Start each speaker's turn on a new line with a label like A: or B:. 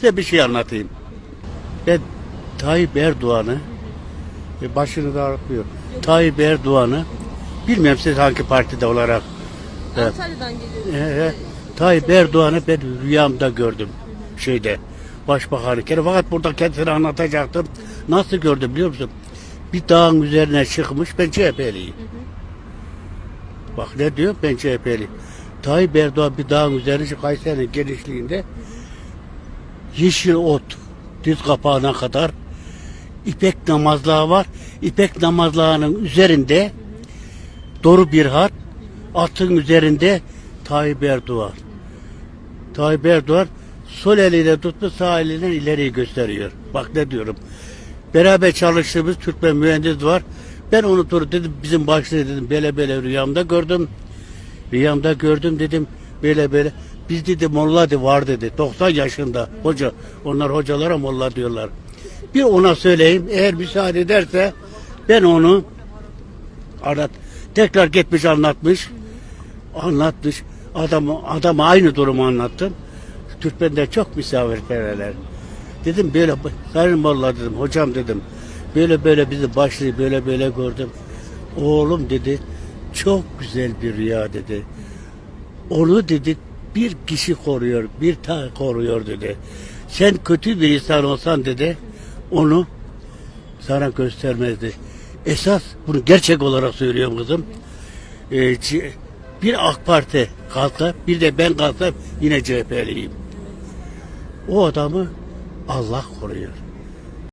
A: Size bir şey anlatayım. Ben Tayyip Erdoğan'ı e, başını da ağrıtmıyor. Tayyip Erdoğan'ı bilmiyorum siz hangi partide olarak Evet.
B: Antalya'dan geliyoruz.
A: e, e, Tayyip Erdoğan'ı ben rüyamda gördüm şeyde başbakanı kere fakat burada kendisini anlatacaktım. Nasıl gördüm biliyor musun? Bir dağın üzerine çıkmış ben CHP'liyim. Bak ne diyor ben CHP'li. Tayyip Erdoğan bir dağın üzerine çık- Kayseri'nin genişliğinde yeşil ot diz kapağına kadar ipek namazlığı var. İpek namazlığının üzerinde Doru bir hat atın üzerinde Tayyip Erdoğan. Tayyip Erdoğan sol eliyle tutmuş sağ eliyle ileriyi gösteriyor. Bak ne diyorum. Beraber çalıştığımız Türkmen mühendis var. Ben onu dur dedim bizim başlığı dedim böyle böyle rüyamda gördüm. Rüyamda gördüm dedim böyle böyle. Biz dedi molla de var dedi. 90 yaşında hoca. Onlar hocalara molla diyorlar. Bir ona söyleyeyim eğer müsaade ederse ben onu anlat. Tekrar gitmiş anlatmış. Anlatmış. Adam, adam aynı durumu anlattım. Türkmenler çok misafirperverler. Dedim böyle sayın molla dedim hocam dedim. Böyle böyle bizi başlığı böyle böyle gördüm. Oğlum dedi çok güzel bir rüya dedi. Onu dedi bir kişi koruyor, bir tane koruyor dedi. Sen kötü bir insan olsan dedi, onu sana göstermezdi. Esas bunu gerçek olarak söylüyorum kızım. Ee, bir AK Parti kalsa, bir de ben kalsam yine CHP'liyim. O adamı Allah koruyor.